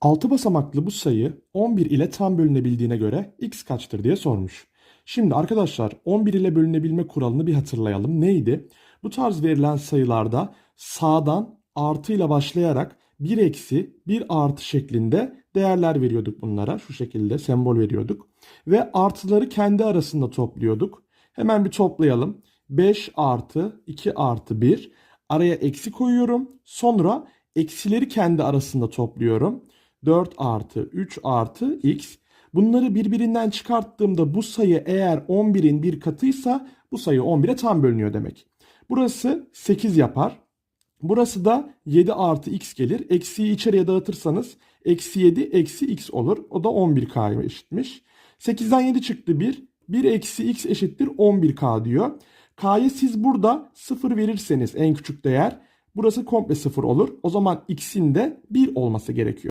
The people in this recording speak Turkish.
6 basamaklı bu sayı 11 ile tam bölünebildiğine göre x kaçtır diye sormuş. Şimdi arkadaşlar 11 ile bölünebilme kuralını bir hatırlayalım. Neydi? Bu tarz verilen sayılarda sağdan artıyla başlayarak 1 eksi 1 artı şeklinde değerler veriyorduk bunlara. Şu şekilde sembol veriyorduk. Ve artıları kendi arasında topluyorduk. Hemen bir toplayalım. 5 artı 2 artı 1. Araya eksi koyuyorum. Sonra eksileri kendi arasında topluyorum. 4 artı 3 artı x. Bunları birbirinden çıkarttığımda bu sayı eğer 11'in bir katıysa bu sayı 11'e tam bölünüyor demek. Burası 8 yapar. Burası da 7 artı x gelir. Eksiyi içeriye dağıtırsanız eksi 7 eksi x olur. O da 11k'ya eşitmiş. 8'den 7 çıktı 1. 1 eksi x eşittir 11k diyor. K'ya siz burada 0 verirseniz en küçük değer burası komple 0 olur. O zaman x'in de 1 olması gerekiyor.